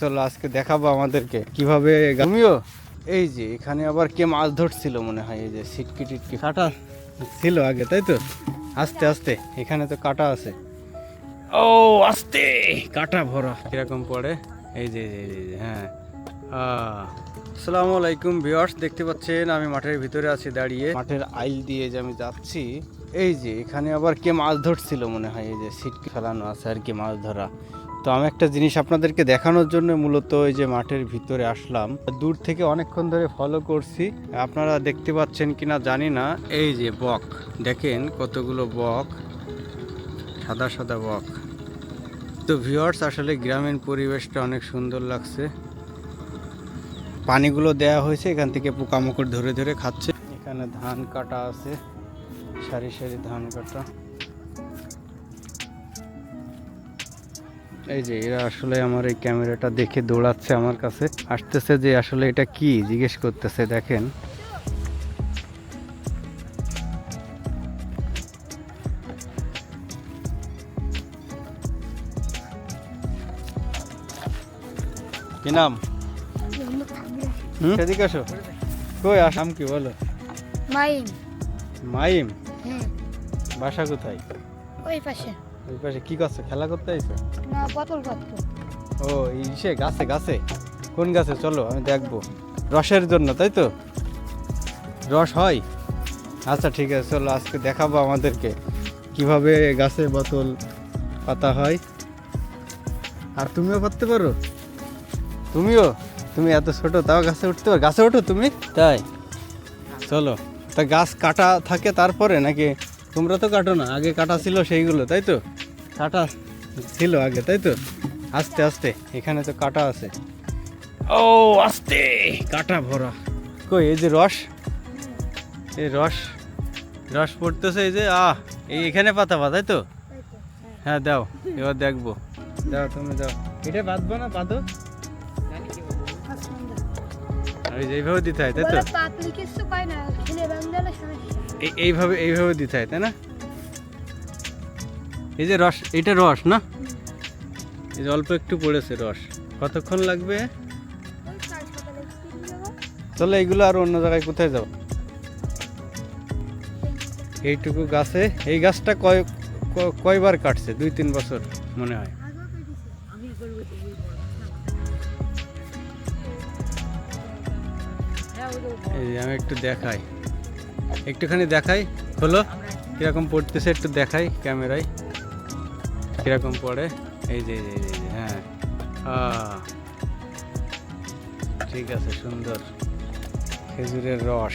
চলো আজকে দেখাবো আমাদেরকে কীভাবে তুমিও? এই যে এখানে আবার কে মাছ ধরছিল মনে হয় এই যে সিটকি টিটকি। কাটা ছিল আগে তাই তো? আস্তে আস্তে এখানে তো কাটা আছে। ও আস্তে কাটা ভরা। কীরকম পড়ে? এই যে হ্যাঁ। আসসালামু আলাইকুম ভিউয়ার্স দেখতে পাচ্ছেন আমি মাঠের ভিতরে আছি দাঁড়িয়ে। মাঠের আইল দিয়ে যে আমি যাচ্ছি এই যে এখানে আবার কে মাছ ধরছিল মনে হয় এই যে সিটকি ফেলানো আছে আর কি মাছ ধরা। তো আমি একটা জিনিস আপনাদেরকে দেখানোর জন্য মূলত এই যে মাঠের ভিতরে আসলাম। দূর থেকে অনেকক্ষণ ধরে ফলো করছি। আপনারা দেখতে পাচ্ছেন কিনা জানি না। এই যে বক, দেখেন কতগুলো বক, সাদা সাদা বক। তো ভিউয়ার্স আসলে গ্রামীণ পরিবেশটা অনেক সুন্দর লাগছে। পানিগুলো দেয়া হয়েছে, এখান থেকে পোকামাকড় ধরে ধরে খাচ্ছে। এখানে ধান কাটা আছে, সারি সারি ধান কাটা। এই যে এরা আসলে আমার এই ক্যামেরাটা দেখে দৌড়াচ্ছে আমার কাছে। আসতেছে যে আসলে এটা কি? জিজ্ঞেস করতেছে দেখেন। কি নাম? এদিকে আসো। কই আসাম কি বলো? মাইম। মাইম? হুম। বাসা কোথায়? ওই পাশে। ওই পাশে কি করছ? খেলা করতে আইছো? না বোতল কত ও ইসে গাছে গাছে। কোন গাছে? চলো আমি দেখব। রসের জন্য তাই তো? রস হয়? আচ্ছা ঠিক আছে চলো আজকে দেখাবো আমাদেরকে কীভাবে গাছে বোতল পাতা হয়। আর তুমিও পারতে পারো? তুমিও? তুমি এত ছোট তাও গাছে উঠতে পারো? গাছে ওঠো তুমি? তাই? চলো। তা গাছ কাটা থাকে তারপরে নাকি তোমরা তো কাটো না আগে কাটা ছিল সেইগুলো তাই তো? কাটা ছিল আগে তাই তো? আস্তে আস্তে এখানে তো কাটা আছে। ও আস্তে! কাটা ভরা। কই এই যে রস? এই রস রস পড়তেছে এই যে আহ এই এখানে পাতা পা তাই তো? হ্যাঁ দাও এবার দেখব। দাও তুমি দাও। এটা বাঁধবো না বাঁধো? ওই যে এইভাবে দিতে হয় তাই তো? এইভাবে এইভাবে দিতে হয়, তাই না? এই যে রস, এটা রস, না? এই যে অল্প একটু পড়েছে রস। কতক্ষণ লাগবে? চলো এইগুলো আর অন্য জায়গায় কোথায় যাও এইটুকু গাছে। এই গাছটা কয় কয়বার কাটছে? দুই, তিন বছর, মনে হয়। এই আমি একটু দেখাই। একটুখানি দেখাই হলো? কীরকম পড়তেছে একটু দেখাই ক্যামেরায়। কীরকম পড়ে? এই যে এই যে, হ্যাঁ। ঠিক আছে সুন্দর। খেজুরের রস।